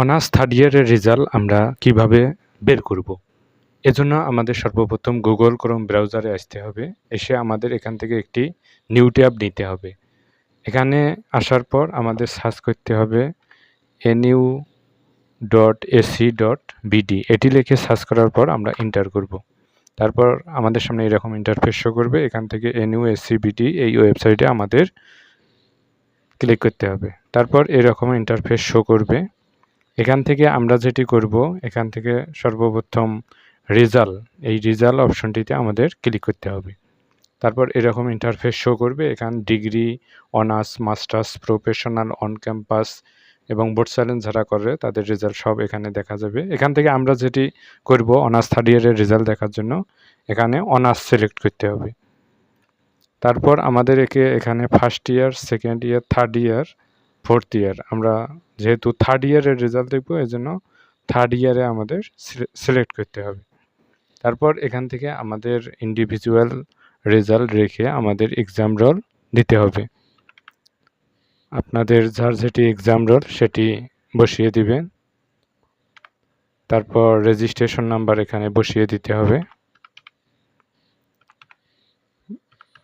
Honours third ইয়ারের result আমরা কীভাবে বের করব? এজন্য আমাদের সর্বপ্রথম গুগল ক্রোম ব্রাউজারে আসতে হবে। এসে আমাদের এখান থেকে একটি নিউ ট্যাব নিতে হবে। এখানে আসার পর আমাদের সার্চ করতে হবে NU dot AC dot BD এটি লিখে সার্চ করার পর আমরা এন্টার করব। তারপর আমাদের সামনে এরকম ইন্টারফেস শো করবে। এখান থেকে এনইউ এসি বিডি এই ওয়েবসাইটে আমাদের ক্লিক করতে হবে। তারপর এরকম ইন্টারফেস শো করবে। এখান থেকে আমরা যেটি করব, এখান থেকে সর্বপ্রথম রেজাল্ট এই রেজাল্ট অপশনটিতে আমাদের ক্লিক করতে হবে। তারপর এরকম ইন্টারফেস শো করবে, এখান degree honours masters professional on campus এবং বোর্ড চ্যালেঞ্জ যারা করে, তাদের রেজাল্ট সব এখানে দেখা যাবে। এখান থেকে আমরা যেটি করব অনার্স থার্ড ইয়ারের রেজাল্ট দেখার জন্য, এখানে অনার্স সিলেক্ট করতে হবে। তারপর আমাদের একে এখানে first year second year third year fourth year আমরা যেহেতু থার্ড ইয়ারের রেজাল্ট দেখব এই জন্য থার্ড ইয়ারে আমাদের সিলেক্ট করতে হবে। তারপর এখান থেকে আমাদের ইন্ডিভিজুয়াল রেজাল্ট রেখে আমাদের এক্সাম রোল দিতে হবে। আপনাদের যার যেটি এক্সাম রোল সেটি বসিয়ে দিবেন। তারপর রেজিস্ট্রেশন নাম্বার এখানে বসিয়ে দিতে হবে।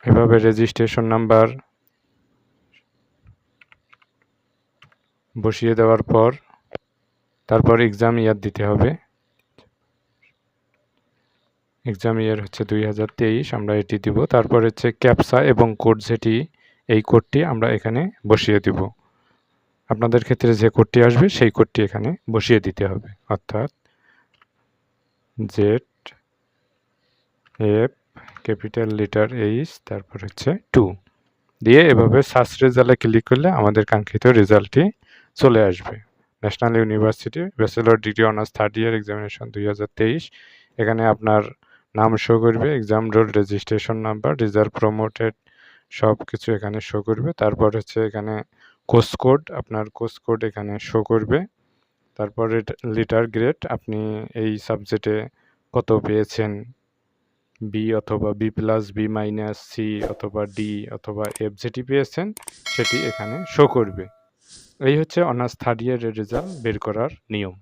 এভাবে রেজিস্ট্রেশন নাম্বার বসিয়ে দেওয়ার পর তারপর এক্সাম ইয়ার দিতে হবে। এক্সাম ইয়ার হচ্ছে দুই হাজার তেইশ, আমরা এটি দিব। তারপর হচ্ছে ক্যাপসা এবং কোড যেটি, এই কোডটি আমরা এখানে বসিয়ে দিব। আপনাদের ক্ষেত্রে যে কোডটি আসবে, সেই কোডটি এখানে বসিয়ে দিতে হবে। অর্থাৎ Z F capital letter H তারপর হচ্ছে টু দিয়ে এভাবে সার্চ রেজাল্টে ক্লিক করলে আমাদের কাঙ্ক্ষিত রেজাল্টটি চলে আসবে। National university bachelor degree honours third year examination দুই হাজার তেইশ। এখানে আপনার নাম শো করবে exam roll registration number reserve promoted সব কিছু এখানে শো করবে। তারপর হচ্ছে এখানে কোর্স কোড আপনার কোর্স কোড এখানে শো করবে। তারপর লিটার গ্রেড আপনি এই সাবজেক্টে কত পেয়েছেন? বি অথবা B plus B minus C অথবা ডি অথবা এফ যেটি পেয়েছেন, সেটি এখানে শো করবে। এই হচ্ছে অনার্স থার্ড ইয়ারের রেজাল্ট বের করার নিয়ম।